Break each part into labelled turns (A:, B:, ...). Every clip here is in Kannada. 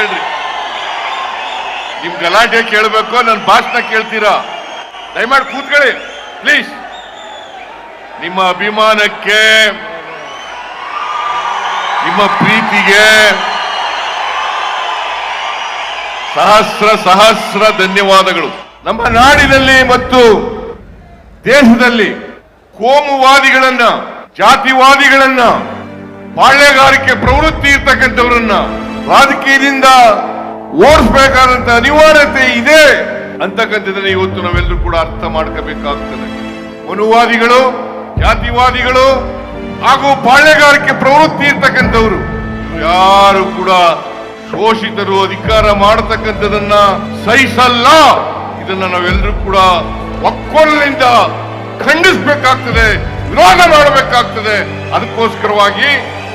A: ಕೂತ್ಕೊಳ್ರಿ ನಿಮ್ ಗಲಾಟೆ ಕೇಳಬೇಕು ನನ್ನ ಭಾಷಣ ಕೇಳ್ತೀರಾ? ದಯಮಾಡಿ ಕೂತ್ಕೊಳ್ಳಿ. ಪ್ಲೀಸ್ ನಿಮ್ಮ ಅಭಿಮಾನಕ್ಕೆ, ನಿಮ್ಮ ಪ್ರೀತಿಗೆ ಸಹಸ್ರ ಸಹಸ್ರ ಧನ್ಯವಾದಗಳು. ನಮ್ಮ ನಾಡಿನಲ್ಲಿ ಮತ್ತು ದೇಶದಲ್ಲಿ ಕೋಮುವಾದಿಗಳನ್ನ, ಜಾತಿವಾದಿಗಳನ್ನ, ಪಾಳ್ಯಗಾರಿಕೆ ಪ್ರವೃತ್ತಿ ಇರ್ತಕ್ಕಂಥವ್ರನ್ನ ರಾಜಕೀಯದಿಂದ ಓಡಿಸಬೇಕಾದಂತ ಅನಿವಾರ್ಯತೆ ಇದೆ ಅಂತಕ್ಕಂಥದ್ದನ್ನ ಇವತ್ತು ನಾವೆಲ್ಲರೂ ಕೂಡ ಅರ್ಥ ಮಾಡ್ಕೋಬೇಕಾಗ್ತದೆ. ಮನುವಾದಿಗಳು, ಜಾತಿವಾದಿಗಳು ಹಾಗೂ ಬಾಳೆಗಾರಿಕೆ ಪ್ರವೃತ್ತಿ ಇರ್ತಕ್ಕಂಥವ್ರು ಯಾರು ಕೂಡ ಶೋಷಿತರು, ಅಧಿಕಾರ ಮಾಡತಕ್ಕಂಥದನ್ನ ಸಹಿಸಲ್ಲ. ಇದನ್ನ ನಾವೆಲ್ಲರೂ ಕೂಡ ಒಕ್ಕೊಲಿನಿಂದ ಖಂಡಿಸಬೇಕಾಗ್ತದೆ, ವಿರೋಧ ಮಾಡಬೇಕಾಗ್ತದೆ. ಅದಕ್ಕೋಸ್ಕರವಾಗಿ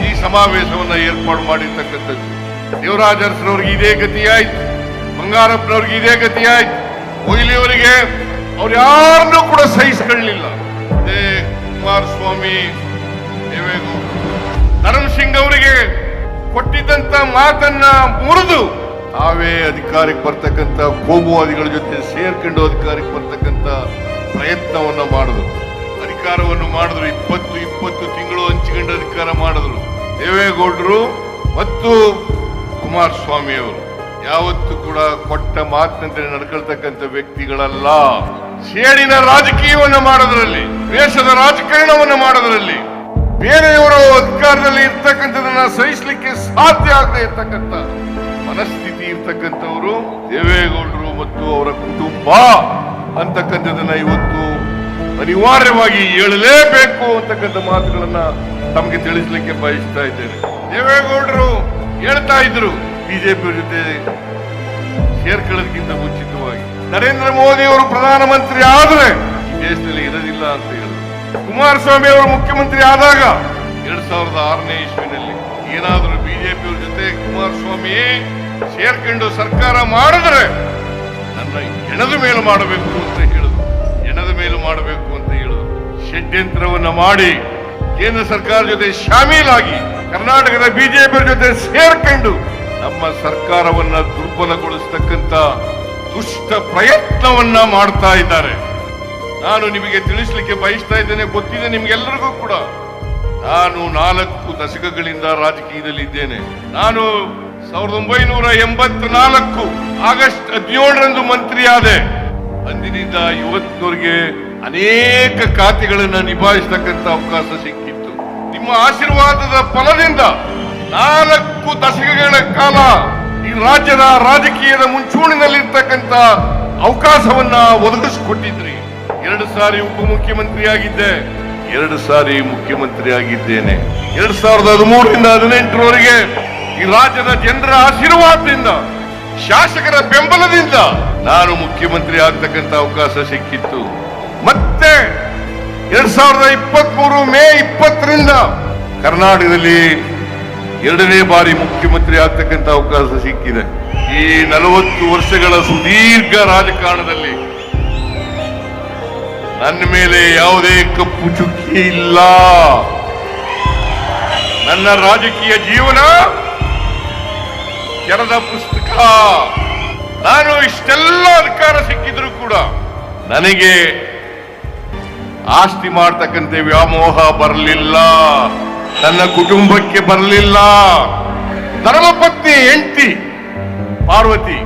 A: ಈ ಸಮಾವೇಶವನ್ನ ಏರ್ಪಾಡು ಮಾಡಿರ್ತಕ್ಕಂಥದ್ದು. ದೇವರಾಜ ಅರಸನವ್ರಿಗೆ ಇದೇ ಗತಿ ಆಯ್ತು. ಬಂಗಾರಪ್ಪನವ್ರಿಗೆ ಇದೇ ಗತಿ ಆಯ್ತು. ಮೊಯ್ಲಿಯವರಿಗೆ ಅವ್ರು ಯಾರನ್ನೂ ಕೂಡ ಸಹಿಸಿಕೊಳ್ಳಲಿಲ್ಲ ಅದೇ ಕುಮಾರಸ್ವಾಮಿ ಧರ್ಮ ಸಿಂಗ್ ಅವರಿಗೆ ಕೊಟ್ಟಿದ್ದಂತ ಮಾತನ್ನ ಮುರಿದು ತಾವೇ ಅಧಿಕಾರಕ್ಕೆ ಬರ್ತಕ್ಕಂಥ ಕೋಮುವಾದಿಗಳ ಜೊತೆ ಸೇರ್ಕೊಂಡು ಅಧಿಕಾರಕ್ಕೆ ಬರ್ತಕ್ಕಂಥ ಪ್ರಯತ್ನವನ್ನ ಮಾಡಿದ್ರು. ಅಧಿಕಾರವನ್ನು ಮಾಡಿದ್ರು. ಇಪ್ಪತ್ತು ಇಪ್ಪತ್ತು ತಿಂಗಳು ಹಂಚಿಕೊಂಡು ಅಧಿಕಾರ ಮಾಡಿದ್ರು. ದೇವೇಗೌಡರು ಮತ್ತು ಕುಮಾರಸ್ವಾಮಿ ಅವರು, ಯಾವತ್ತೂ ಕೂಡ ಕೊಟ್ಟ ಮಾತಿನಂತೆ ನಡ್ಕೊಳ್ತಕ್ಕಂಥ ವ್ಯಕ್ತಿಗಳಲ್ಲ. ಸೇಡಿನ ರಾಜಕೀಯವನ್ನು ಮಾಡೋದ್ರಲ್ಲಿ ದೇಶದ ರಾಜಕಾರಣವನ್ನು ಮಾಡೋದ್ರಲ್ಲಿ, ಬೇರೆಯವರ ಅಧಿಕಾರದಲ್ಲಿ ಇರ್ತಕ್ಕಂಥದನ್ನ ಸಹಿಸಲಿಕ್ಕೆ ಸಾಧ್ಯ ಆಗದೆ ಇರ್ತಕ್ಕಂಥ ಮನಸ್ಥಿತಿ ಇರ್ತಕ್ಕಂಥವರು ದೇವೇಗೌಡರು ಮತ್ತು ಅವರ ಕುಟುಂಬ ಅಂತಕ್ಕಂಥದನ್ನ ಇವತ್ತು ಅನಿವಾರ್ಯವಾಗಿ ಹೇಳಲೇಬೇಕು ಅಂತಕ್ಕಂಥ ಮಾತುಗಳನ್ನ ತಮಗೆ ತಿಳಿಸ್ಲಿಕ್ಕೆ ಬಯಸ್ತಾ ಇದ್ದೇನೆ. ದೇವೇಗೌಡರು ಹೇಳ್ತಾ ಇದ್ರು ಬಿಜೆಪಿ ಜೊತೆ ಸೇರ್ಕೊಳ್ಳೋದಕ್ಕಿಂತ ಮುಂಚಿತವಾಗಿ. ನರೇಂದ್ರ ಮೋದಿ ಅವರು ಪ್ರಧಾನಮಂತ್ರಿ ಆದರೆ ಈ ದೇಶದಲ್ಲಿ ಇರೋದಿಲ್ಲ ಅಂತ ಹೇಳಿದ್ರು. ಕುಮಾರಸ್ವಾಮಿ ಅವರು ಮುಖ್ಯಮಂತ್ರಿ ಆದಾಗ ಎರಡ್ ಸಾವಿರದ ಆರನೇ ಇಸ್ವಿನಲ್ಲಿ ಏನಾದರೂ ಬಿಜೆಪಿ ಅವ್ರ ಜೊತೆ ಕುಮಾರಸ್ವಾಮಿ ಸೇರ್ಕೊಂಡು ಸರ್ಕಾರ ಮಾಡಿದ್ರೆ ನನ್ನ ಹೆಣದ ಮೇಲೆ ಮಾಡಬೇಕು ಅಂತ ಹೇಳಿದ್ರು. ಹೆಣದ ಮೇಲೆ ಮಾಡಬೇಕು ಅಂತ ಹೇಳಿದ್ರು. ಷಡ್ಯಂತ್ರವನ್ನ ಮಾಡಿ ಕೇಂದ್ರ ಸರ್ಕಾರ ಜೊತೆ ಶಾಮೀಲಾಗಿ ಕರ್ನಾಟಕದ ಬಿಜೆಪಿ ಜೊತೆ ಸೇರ್ಕೊಂಡು ಸರ್ಕಾರವನ್ನ ದುರ್ಬಲಗೊಳಿಸ್ತಕ್ಕಂತ ದುಷ್ಟ ಪ್ರಯತ್ನವನ್ನ ಮಾಡ್ತಾ ಇದ್ದಾರೆ. ನಾನು ನಿಮಗೆ ತಿಳಿಸ್ಲಿಕ್ಕೆ ಬಯಸ್ತಾ ಇದ್ದೇನೆ, ಗೊತ್ತಿದೆ ನಿಮ್ಗೆಲ್ಲರಿಗೂ ಕೂಡ. ನಾನು ನಾಲ್ಕು ದಶಕಗಳಿಂದ ರಾಜಕೀಯದಲ್ಲಿ ಇದ್ದೇನೆ. ನಾನು ಸಾವಿರದ ಒಂಬೈನೂರ ಎಂಬತ್ನಾಲ್ಕು ಆಗಸ್ಟ್ ಹದಿನೇಳರಂದು ಮಂತ್ರಿಯಾದೆ. ಅಂದಿನಿಂದ ಇವತ್ತಿನವರಿಗೆ ಅನೇಕ ಖಾತೆಗಳನ್ನು ನಿಭಾಯಿಸತಕ್ಕಂತ ಅವಕಾಶ ಸಿಕ್ಕಿತ್ತು. ನಿಮ್ಮ ಆಶೀರ್ವಾದದ ಫಲದಿಂದ ನಾಲ್ಕು ದಶಕಗಳ ಕಾಲ ಈ ರಾಜ್ಯದ ರಾಜಕೀಯದ ಮುಂಚೂಣಿನಲ್ಲಿರ್ತಕ್ಕಂಥ ಅವಕಾಶವನ್ನ ಒದಗಿಸಿಕೊಟ್ಟಿದ್ರಿ. ಎರಡು ಸಾರಿ ಉಪಮುಖ್ಯಮಂತ್ರಿ ಆಗಿದ್ದೆ ಎರಡು ಸಾರಿ ಮುಖ್ಯಮಂತ್ರಿ ಆಗಿದ್ದೇನೆ ಎರಡ್ ಸಾವಿರದ ಹದಿಮೂರರಿಂದ ಹದಿನೆಂಟರವರೆಗೆ ಈ ರಾಜ್ಯದ ಜನರ ಆಶೀರ್ವಾದದಿಂದ, ಶಾಸಕರ ಬೆಂಬಲದಿಂದ ನಾನು ಮುಖ್ಯಮಂತ್ರಿ ಆಗ್ತಕ್ಕಂಥ ಅವಕಾಶ ಸಿಕ್ಕಿತ್ತು. ಮತ್ತೆ ಎರಡ್ ಸಾವಿರದ ಇಪ್ಪತ್ತ್ ಮೂರು ಮೇ ಇಪ್ಪತ್ತರಿಂದ ಕರ್ನಾಟಕದಲ್ಲಿ ಎರಡನೇ ಬಾರಿ ಮುಖ್ಯಮಂತ್ರಿ ಆಗ್ತಕ್ಕಂಥ ಅವಕಾಶ ಸಿಕ್ಕಿದೆ. ಈ ನಲವತ್ತು ವರ್ಷಗಳ ಸುದೀರ್ಘ ರಾಜಕಾರಣದಲ್ಲಿ ನನ್ನ ಮೇಲೆ ಯಾವುದೇ ಕಪ್ಪು ಚುಕ್ಕಿ ಇಲ್ಲ. ನನ್ನ ರಾಜಕೀಯ ಜೀವನ ಕೆರದ ಪುಸ್ತಕ. ನಾನು ಇಷ್ಟೆಲ್ಲ ಅಧಿಕಾರ ಸಿಕ್ಕಿದ್ರು ಕೂಡ ನನಗೆ ಆಸ್ತಿ ಮಾಡ್ತಕ್ಕಂತೆ ವ್ಯಾಮೋಹ ಬರಲಿಲ್ಲ. ನನ್ನ ಕುಟುಂಬಕ್ಕೆ ಬರಲಿಲ್ಲ. ಧರ್ಮಪತ್ನಿ ಹೆಂಡತಿ ಪಾರ್ವತಿ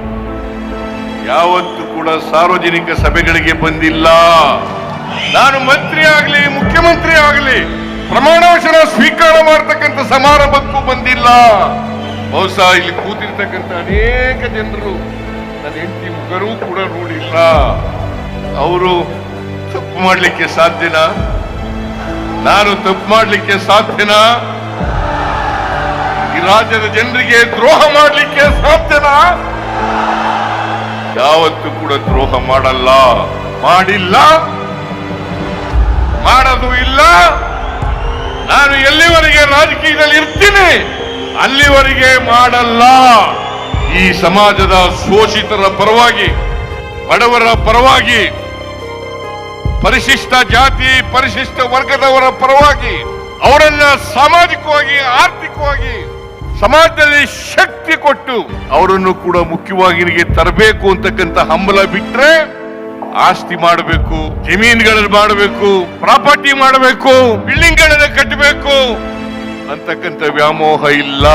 A: ಯಾವತ್ತು ಕೂಡ ಸಾರ್ವಜನಿಕ ಸಭೆಗಳಿಗೆ ಬಂದಿಲ್ಲ. ನಾನು ಮಂತ್ರಿ ಆಗಲಿ, ಮುಖ್ಯಮಂತ್ರಿ ಆಗಲಿ ಪ್ರಮಾಣ ವಚನ ಸ್ವೀಕಾರ ಮಾಡತಕ್ಕಂಥ ಸಮಾರಂಭಕ್ಕೂ ಬಂದಿಲ್ಲ. ಬಹುಶಃ ಇಲ್ಲಿ ಕೂತಿರ್ತಕ್ಕಂಥ ಅನೇಕ ಜನರು ನನ್ನ ಹೆಂಡತಿ ಮುಖರೂ ಕೂಡ ನೋಡಿಲ್ಲ. ಅವರು ತಪ್ಪು ಮಾಡಲಿಕ್ಕೆ ಸಾಧ್ಯನಾ? ನಾನು ತಪ್ಪು ಮಾಡಲಿಕ್ಕೆ ಸಾಧ್ಯನಾ? ಈ ರಾಜ್ಯದ ಜನರಿಗೆ ದ್ರೋಹ ಮಾಡಲಿಕ್ಕೆ ಸಾಧ್ಯನಾ? ಯಾವತ್ತೂ ಕೂಡ ದ್ರೋಹ ಮಾಡಲ್ಲ. ಮಾಡಿಲ್ಲ? ಮಾಡೋದು ಇಲ್ಲ? ನಾನು ಎಲ್ಲಿವರೆಗೆ ರಾಜಕೀಯದಲ್ಲಿ ಇರ್ತೀನಿ? ಅಲ್ಲಿವರೆಗೆ ಮಾಡಲ್ಲ. ಈ ಸಮಾಜದ ಶೋಷಿತರ ಪರವಾಗಿ, ಬಡವರ ಪರವಾಗಿ ಪರಿಶಿಷ್ಟ ಜಾತಿ, ಪರಿಶಿಷ್ಟ ವರ್ಗದವರ ಪರವಾಗಿ ಅವರನ್ನ ಸಾಮಾಜಿಕವಾಗಿ, ಆರ್ಥಿಕವಾಗಿ, ಸಮಾಜದಲ್ಲಿ ಶಕ್ತಿ ಕೊಟ್ಟು ಅವರನ್ನು ಕೂಡ ಮುಖ್ಯವಾಹಿನಿಗೆ ತರಬೇಕು ಅಂತಕ್ಕಂಥ ಹಂಬಲ ಬಿಟ್ರೆ ಆಸ್ತಿ ಮಾಡಬೇಕು, ಜಮೀನುಗಳನ್ನು ಮಾಡಬೇಕು, ಪ್ರಾಪರ್ಟಿ ಮಾಡಬೇಕು, ಬಿಲ್ಡಿಂಗ್ಗಳನ್ನು ಕಟ್ಟಬೇಕು ಅಂತಕ್ಕಂಥ ವ್ಯಾಮೋಹ ಇಲ್ಲ.